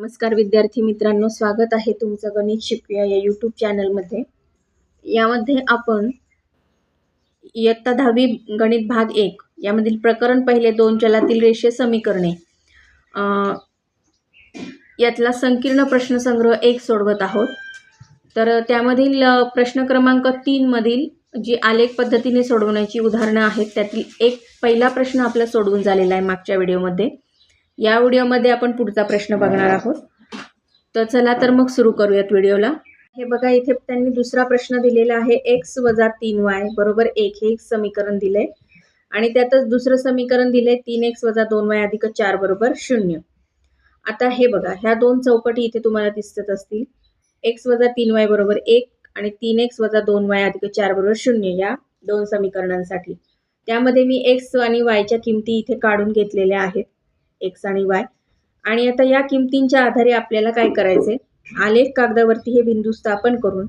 नमस्कार विद्यार्थी मित्रांनो स्वागत आहे तुमचं गणित शिकूया या यूट्यूब चॅनलमध्ये यामध्ये आपण इयत्ता दहावी गणित भाग एक यामधील प्रकरण पहिले दोन चलातील रेषे समीकरणे. यातला संकीर्ण प्रश्नसंग्रह एक सोडवत आहोत. तर त्यामधील प्रश्न क्रमांक तीनमधील जी आलेख पद्धतीने सोडवण्याची उदाहरणं आहेत त्यातील एक पहिला प्रश्न आपला सोडवून झालेला आहे मागच्या व्हिडिओमध्ये या व्हिडिओमध्ये आपण पुढचा प्रश्न बघणार आहोत. तर चला तर मग सुरू करूयात व्हिडिओला. हे बघा इथे त्यांनी दुसरा प्रश्न दिलेला आहे एक्स वजा तीन वाय बरोबर एक हे एक समीकरण दिलंय. आणि त्यातच दुसरं समीकरण दिलंय तीन एक्स वजा दोन वाय अधिक चार बरोबर शून्य. आता हे बघा ह्या दोन चौकटी इथे तुम्हाला दिसत असतील. एक्स वजा तीन वाय बरोबर एक आणि तीन एक्स वजा दोन वाय अधिक चार बरोबर शून्य या दोन समीकरणांसाठी. त्यामध्ये मी एक्स आणि वायच्या किमती इथे काढून घेतलेल्या आहेत. एक्स आणि वाय. आणि आता या किमतींच्या आधारे आपल्याला काय करायचे आलेख कागदावरती हे बिंदू स्थापन करून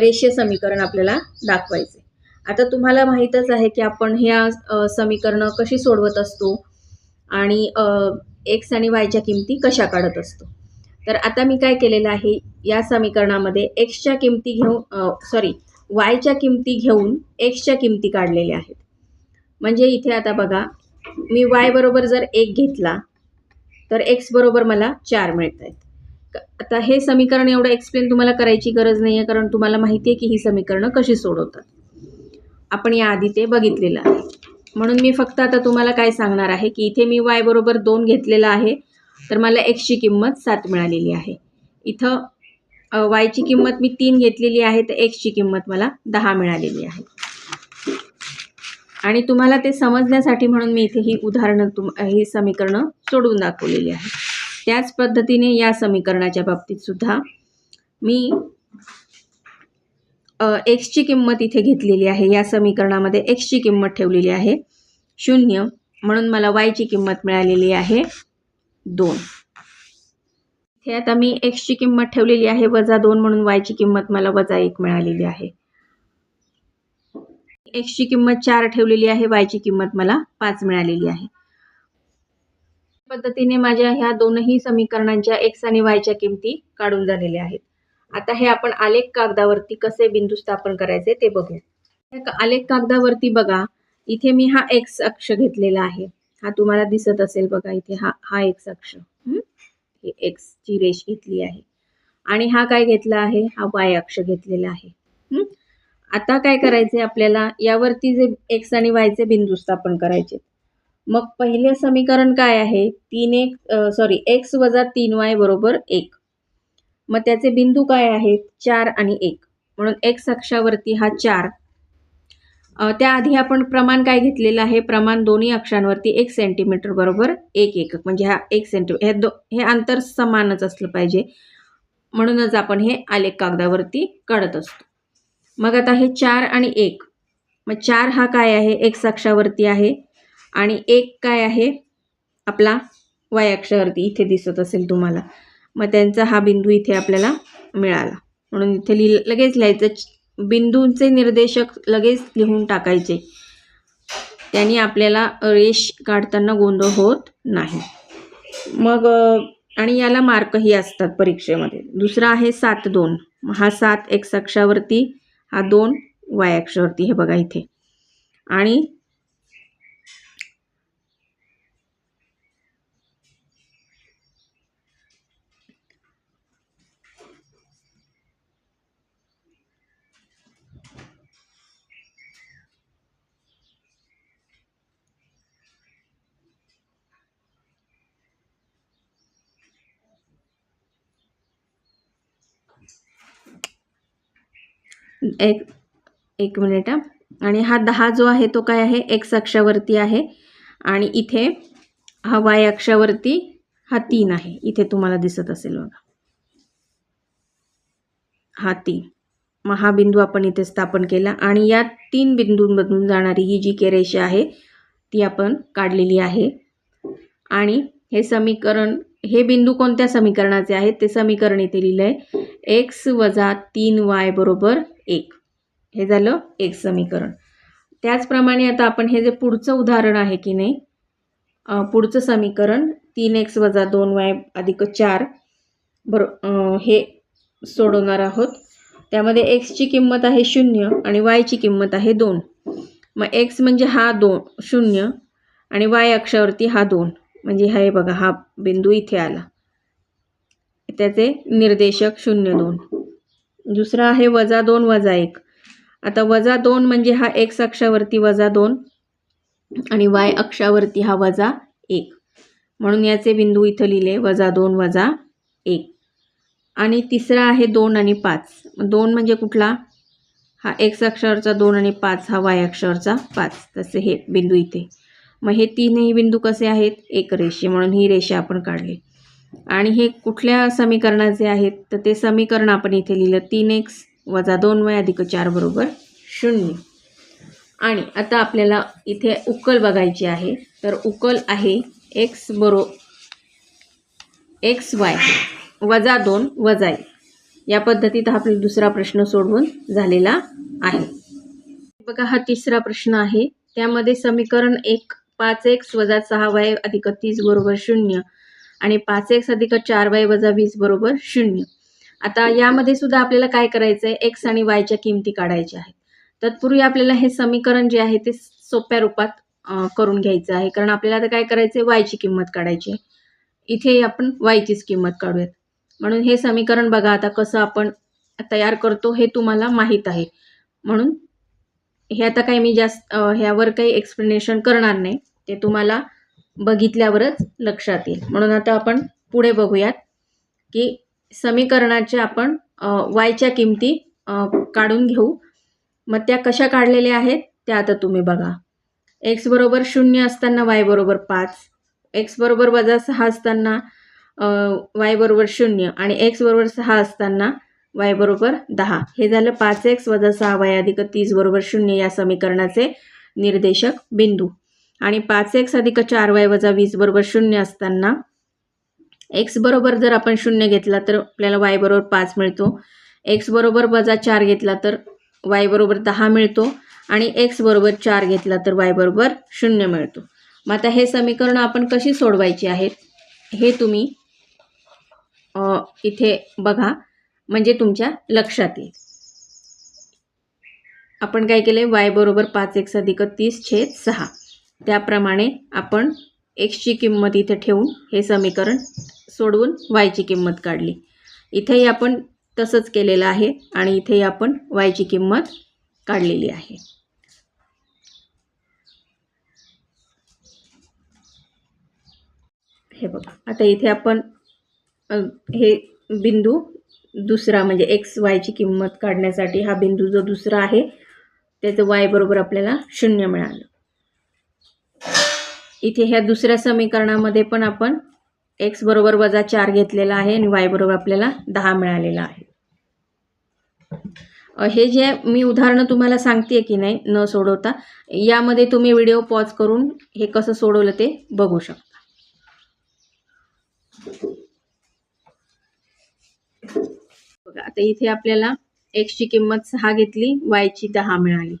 रेषीय समीकरण आपल्याला दाखवायचे आता तुम्हाला माहीतच आहे की आपण ह्या समीकरणं कशी सोडवत असतो आणि एक्स आणि वायच्या किमती कशा काढत असतो. तर आता मी काय केलेलं आहे या समीकरणामध्ये एक्सच्या किमती घेऊन सॉरी वायच्या किमती घेऊन एक्सच्या किमती काढलेल्या आहेत. म्हणजे इथे आता बघा मी वाय बरोबर जर एक घेतला तर एक्स बरोबर मला चार मिळत आहेत आता हे समीकरण एवढं एक्सप्लेन तुम्हाला करायची गरज नाही आहे कारण तुम्हाला माहिती आहे की ही समीकरणं कशी सोडवतात. आपण याआधी ते बघितलेलं आहे. म्हणून मी फक्त आता तुम्हाला काय सांगणार आहे की इथे मी वाय बरोबर दोन घेतलेलं आहे तर मला एक्सची किंमत सात मिळालेली आहे. इथं वायची किंमत मी तीन घेतलेली आहे तर एक्सची किंमत मला दहा मिळालेली आहे. आणि तुम्हाला ते समजण्यासाठी म्हणून मी इथे ही उदाहरणं तुम ही समीकरणं सोडवून दाखवलेली आहे त्याच पद्धतीने या समीकरणाच्या बाबतीत सुद्धा मी एक्सची किंमत इथे घेतलेली आहे. या समीकरणामध्ये एक्सची किंमत ठेवलेली आहे. शून्य म्हणून मला वायची किंमत मिळालेली आहे दोन. हे आता मी एक्सची किंमत ठेवलेली आहे वजा दोन म्हणून वायची किंमत मला वजा एक मिळालेली आहे. एक्सची किंमत चार ठेवलेली आहे वायची किंमत मला पाच मिळालेली आहे. पद्धतीने माझ्या ह्या दोनही समीकरणांच्या एक्स आणि वायच्या किमती काढून झालेल्या आहेत. आता हे आपण आलेख कागदावरती कसे बिंदू स्थापन करायचे ते बघू आलेख कागदावरती बघा. इथे मी हा एक्स अक्ष घेतलेला आहे. हा तुम्हाला दिसत असेल बघा इथे हा हा एक्स अक्ष. हं? एक्सची रेष घेतली आहे. आणि हा काय घेतला आहे? हा वाय अक्ष घेतलेला आहे. आता काय करायचे आपल्याला? यावरती जे एक्स आणि वायचे बिंदू स्थापन करायचे मग पहिले समीकरण काय आहे? तीन एक सॉरी एक्स वजा तीन वाय बरोबर एक. मग त्याचे बिंदू काय आहेत? चार आणि एक. म्हणून एक्स अक्षावरती हा चार. त्याआधी आपण प्रमाण काय घेतलेलं आहे? प्रमाण दोन्ही अक्षांवरती एक सेंटीमीटर बरोबर एक एकक म्हणजे हा एक सेंटी हे दो हे अंतर समानच असलं पाहिजे. म्हणूनच आपण हे आलेख कागदावरती काढत असतो. मग आता हे चार आणि एक. मग चार हा काय आहे? एक्स अक्षावरती आहे आणि एक काय आहे? आपला वाय अक्षावरती इथे दिसत असेल तुम्हाला. मग त्यांचा हा बिंदू इथे आपल्याला मिळाला. म्हणून इथे लिह लगेच लिहायचं. बिंदूंचे निर्देशक लगेच लिहून टाकायचे. त्यांनी आपल्याला रेष काढताना गोंधळ होत नाही. मग आणि याला मार्कही असतात परीक्षेमध्ये. दुसरा आहे सात दोन. हा सात एक्स अक्षावरती हा दोन वाय अक्षावरती हे बघा इथे. आणि एक एक मिनिट हा. आणि हा दहा जो आहे तो काय आहे? एक्स अक्षावरती आहे. आणि इथे हा वाय अक्षावरती हा तीन आहे. इथे तुम्हाला दिसत असेल बघा. हा तीन. मग हा बिंदू आपण इथे स्थापन केला. आणि या तीन बिंदूंमधून जाणारी ही जी के रेषा आहे ती आपण काढलेली आहे. आणि हे समीकरण हे बिंदू कोणत्या समीकरणाचे आहेत? ते समीकरण इथे लिहिलं आहे एक्स वजा तीन वाय बरोबर एक. हे झालं एक समीकरण. त्याचप्रमाणे आता आपण हे जे पुढचं उदाहरण आहे की नाही पुढचं समीकरण तीन एक्स वजा दोन वाय अधिक चार बरो हे सोडवणार आहोत. त्यामध्ये एक्सची किंमत आहे शून्य आणि वायची किंमत आहे दोन. मग एक्स म्हणजे हा दोन शून्य आणि वाय अक्षावरती हा दोन. म्हणजे हा हे बघा हा बिंदू इथे आला. त्याचे निर्देशक शून्य दोन. दुसरा आहे वजा दोन वजा एक. आता वजा दोन म्हणजे हा एक्स अक्षावरती वजा दोन आणि वाय अक्षावरती हा वजा एक. म्हणून याचे बिंदू इथं लिहिले वजा दोन वजा एक. आणि तिसरा आहे दोन आणि पाच. दोन म्हणजे कुठला? हा एक्स अक्षराचा दोन आणि पाच हा वाय अक्षरचा पाच. तसे हे बिंदू इथे. मग हे तीनही बिंदू कसे आहेत? एक रेषे. म्हणून ही रेषा आपण काढली. आणि हे कुठल्या समीकरणाचे आहेत तर ते समीकरण आपण इथे लिहिलं तीन एक्स वजा दोन वय अधिक चार बरोबर शून्य. आणि आता आपल्याला इथे उकल बघायची आहे तर उकल आहे एक्स बरो एक्स वाय वजा दोन वजा एक. या पद्धतीत हा आपला दुसरा प्रश्न सोडवून झालेला आहे. बघा हा तिसरा प्रश्न आहे. त्यामध्ये समीकरण एक पाच एक्स वजा सहा वाय अधिक तीस बरोबर शून्य. आणि पाच एक्स अधिक चार वाय वजा वीस बरोबर शून्य. आता यामध्ये सुद्धा आपल्याला काय करायचं आहे एक्स आणि वायच्या किमती काढायच्या आहेत. तत्पूर्वी आपल्याला हे समीकरण जे आहे ते सोप्या रूपात करून घ्यायचं आहे. कारण आपल्याला आता काय करायचं आहे वायची किंमत काढायची आहे. इथे आपण वायचीच किंमत काढूयात. म्हणून हे समीकरण बघा आता कसं आपण तयार करतो हे तुम्हाला माहीत आहे. म्हणून हे आता काही मी जास्त ह्यावर काही एक्सप्लेनेशन करणार नाही. ते तुम्हाला बघितल्यावरच लक्षात येईल. म्हणून आता आपण पुढे बघूयात की समीकरणाच्या आपण वायच्या किमती काढून घेऊ. मग त्या कशा काढलेल्या आहेत? त्या आता तुम्ही बघा. एक्स बरोबर शून्य असताना वाय बरोबर पाच. एक्स बरोबर वजा सहा असताना वाय बरोबर शून्य. आणि एक्स बरोबर सहा असताना वाय बरोबर दहा. हे झालं पाच एक्स वजा सहा वाय अधिक तीस बरोबर शून्य या समीकरणाचे निर्देशक बिंदू. आणि पाच एक्स अधिक चार वाय वजा वीस बरोबर शून्य असताना एक्स बरोबर जर आपण शून्य घेतला तर आपल्याला वाय बरोबर पाच मिळतो. एक्स बरोबर वजा चार घेतला तर वाय बरोबर दहा मिळतो. आणि एक्स बरोबर चार घेतला तर वाय बरोबर शून्य मिळतो. मग आता हे समीकरण आपण कशी सोडवायची आहेत? हे तुम्ही इथे बघा. म्हणजे तुमच्या लक्षात येईल. आपण काय केले वाय बरोबर पाच एक्स अधिक तीस छेद सहा. त्याप्रमाणे आपण एक्सची किंमत इथे ठेवून हे समीकरण सोडवून वायची किंमत काढली. इथेही आपण तसंच केलेलं आहे आणि इथेही आपण वायची किंमत काढलेली आहे. हे बघा आता इथे आपण हे बिंदू दुसरा म्हणजे एक्स वायची किंमत काढण्यासाठी हा बिंदू जो दुसरा आहे त्याचं वाय बरोबर आपल्याला शून्य मिळालं. इथे ह्या दुसऱ्या समीकरणामध्ये पण आपण एक्स बरोबर वजा चार घेतलेला आहे आणि वाय बरोबर आपल्याला दहा मिळालेला आहे. हे जे मी उदाहरणं तुम्हाला सांगते की नाही न सोडवता यामध्ये तुम्ही व्हिडिओ पॉज करून हे कसं सोडवलं ते बघू शकता. बघा आता इथे आपल्याला एक्सची किंमत सहा घेतली वायची दहा मिळाली.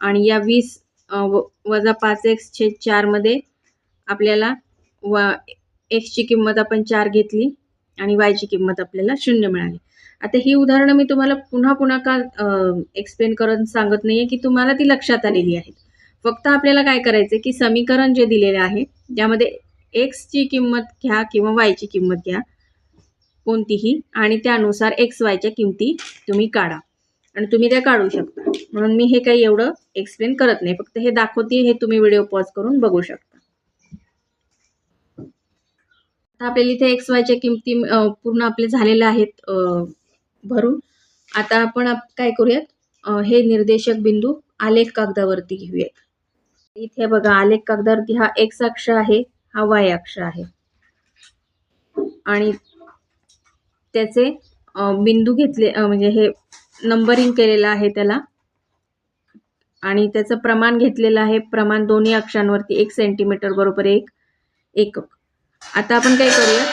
आणि या वीस व- वजा पाच एक्स छेद चारमध्ये आपल्याला व एक्सची किंमत आपण चार घेतली आणि वायची किंमत आपल्याला शून्य मिळाली. आता ही उदाहरणं मी तुम्हाला पुन्हा पुन्हा का एक्सप्लेन करून सांगत नाही आहे की तुम्हाला ती लक्षात आलेली आहेत. फक्त आपल्याला काय करायचं की समीकरण जे दिलेले आहे त्यामध्ये एक्सची किंमत घ्या किंवा वायची किंमत घ्या कोणतीही आणि त्यानुसार एक्स वायच्या किमती तुम्ही काढा. आणि तुम्ही त्या काढू शकता. म्हणून मी हे काही एवढं एक्सप्लेन करत नाही. फक्त हे दाखवते हे तुम्ही व्हिडिओ पॉज करून बघू शकता. आता आपल्याला इथे एक्स वायच्या किमती पूर्ण आपले झालेल्या आहेत भरून. आता आपण काय करूयात? हे निर्देशक बिंदू आलेख कागदावरती घेऊयात. इथे बघा आलेख कागदावरती हा एक्स अक्ष आहे हा वाय अक्ष आहे. आणि त्याचे बिंदू घेतले म्हणजे हे नंबरिंग केलेलं आहे त्याला. आणि त्याचं प्रमाण घेतलेलं आहे प्रमाण दोन्ही अक्षांवरती एक सेंटीमीटर बरोबर एक एकक. आता आपण काय करूया?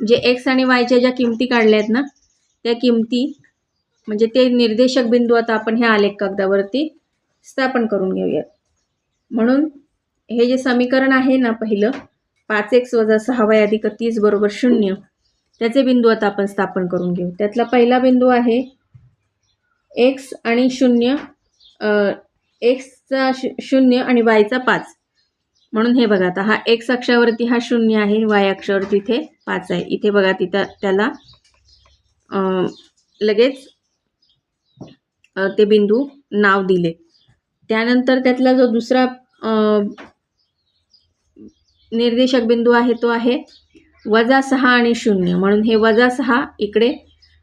जे एक्स आणि वायच्या ज्या किमती काढल्या आहेत ना त्या किमती म्हणजे ते निर्देशक बिंदू आता आपण ह्या आलेख कागदावरती स्थापन करून घेऊयात. म्हणून हे जे समीकरण आहे ना पहिलं पाच एक्स वजा सहा वाय अधिक तीस बरोबर शून्य त्याचे बिंदू आता आपण स्थापन करून घेऊ. त्यातला पहिला बिंदू आहे एक्स आणि शून्य एक्सचा शू शून्य आणि वायचा पाच. म्हणून हे बघा आता हा एक्स अक्षावरती हा शून्य आहे वाय अक्षावरती इथे पाच आहे. इथे बघा तिथं त्याला लगेच ते बिंदू नाव दिले. त्यानंतर त्यातला जो दुसरा निर्देशक बिंदू आहे तो आहे वजा सहा आणि शून्य. म्हणून हे वजा सहा इकडे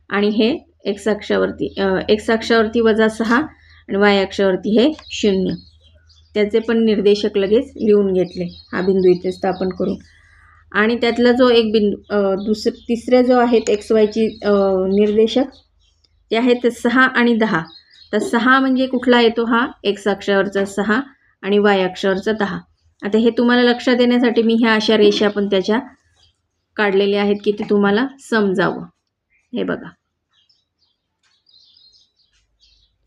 आणि हे एक्स अक्षावरती एक्स अक्षावरती वजा सहा आणि वाय अक्षावरती हे शून्य. त्याचे पण निर्देशक लगेच लिहून घेतले हा बिंदू इथे स्थापन करून. आणि त्यातला जो एक बिंदू दुसर तिसरे जो आहेत एक्स वायची निर्देशक ते आहेत सहा आणि दहा. तर सहा म्हणजे कुठला येतो हा? एक्स अक्षावरचा सहा आणि वाय अक्षावरचा दहा. आता हे तुम्हाला लक्षात येण्यासाठी मी ह्या अशा रेषा पण त्याच्या काढलेल्या आहेत की ते तुम्हाला समजावं. हे बघा.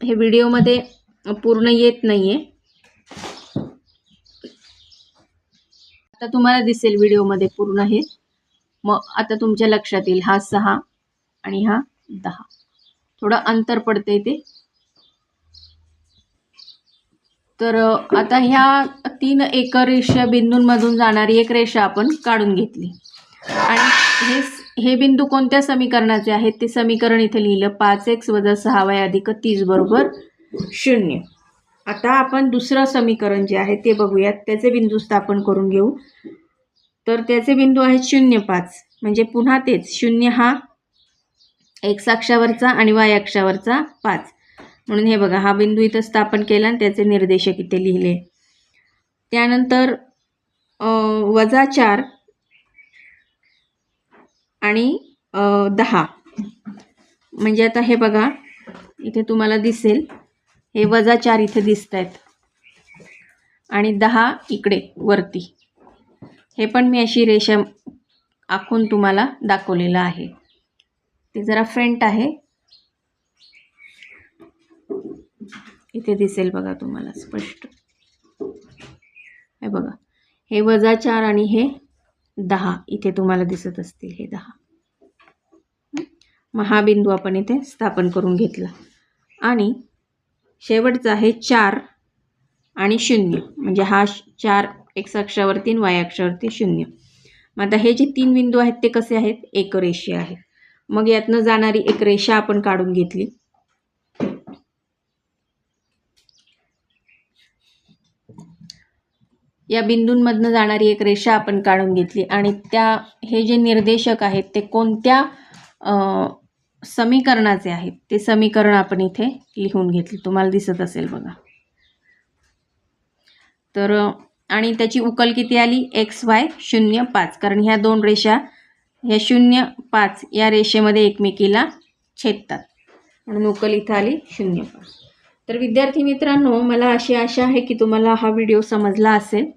हे व्हिडिओमध्ये पूर्ण येत नाहीये. आता तुम्हाला दिसेल व्हिडिओमध्ये पूर्ण हे. मग आता तुमच्या लक्षात येईल हा सहा आणि हा दहा. थोडं अंतर पडते ते. तर आता ह्या तीन एकर रेषा बिंदूंमधून जाणारी एक रेषा आपण काढून घेतली. आणि हे स- हे बिंदू कोणत्या समीकरणाचे आहेत? ते समीकरण इथे लिहिलं पाच एक्स वजा सहा वाय अधिक तीस बरोबर शून्य. आता आपण दुसरं समीकरण जे आहे ते बघूयात. त्याचे बिंदू स्थापन करून घेऊ. तर त्याचे बिंदू आहेत शून्य पाच. म्हणजे पुन्हा तेच. शून्य हा एक्स अक्षावरचा आणि वाय अक्षावरचा पाच. म्हणून हे बघा हा बिंदू इथं स्थापन केला आणि त्याचे निर्देशक इथे लिहिले. त्यानंतर वजा चार आणि दहा. म्हणजे आता हे बघा इथे तुम्हाला दिसेल हे वजा चार इथे दिसत आहेत आणि दहा इकडे वरती. हे पण मी अशी रेषा आखून तुम्हाला दाखवलेलं आहे. ते जरा फ्रंट आहे. इथे दिसेल बघा तुम्हाला स्पष्ट. हे बघा. हे वजा चार आणि हे दहा इथे तुम्हाला दिसत असतील हे दहा. हा बिंदू आपण इथे स्थापन करून घेतला. आणि शेवटचा आहे चार आणि शून्य. म्हणजे हा श- चार एक्स अक्षावरती आणि वाय अक्षावरती शून्य. मग आता हे जे तीन बिंदू आहेत ते कसे आहेत? एक रेषे आहेत मग यातनं जाणारी एक रेषा आपण काढून घेतली. या बिंदूंमधनं जाणारी एक रेषा आपण काढून घेतली. आणि त्या हे जे निर्देशक आहेत ते कोणत्या समीकरणाचे आहेत. ते समीकरण आपण इथे लिहून घेतले. तुम्हाला दिसत असेल बघा. तर आणि त्याची उकल किती आली? एक्स वाय शून्य पाच. कारण ह्या दोन रेषा ह्या शून्य पाच या रेषेमध्ये एकमेकीला छेदतात. म्हणून उकल इथं आली शून्य पाच. तर विद्यार्थी मित्रांनो मला अशी आशा आहे की तुम्हाला हा व्हिडिओ समजला असेल.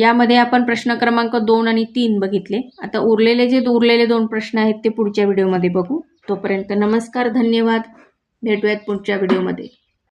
यामध्ये आपण प्रश्न क्रमांक दोन आणि तीन बघितले. आता उरलेले जे उरलेले दोन प्रश्न आहेत ते पुढच्या व्हिडिओमध्ये बघू. तोपर्यंत नमस्कार धन्यवाद. भेटूयात पुढच्या व्हिडिओमध्ये.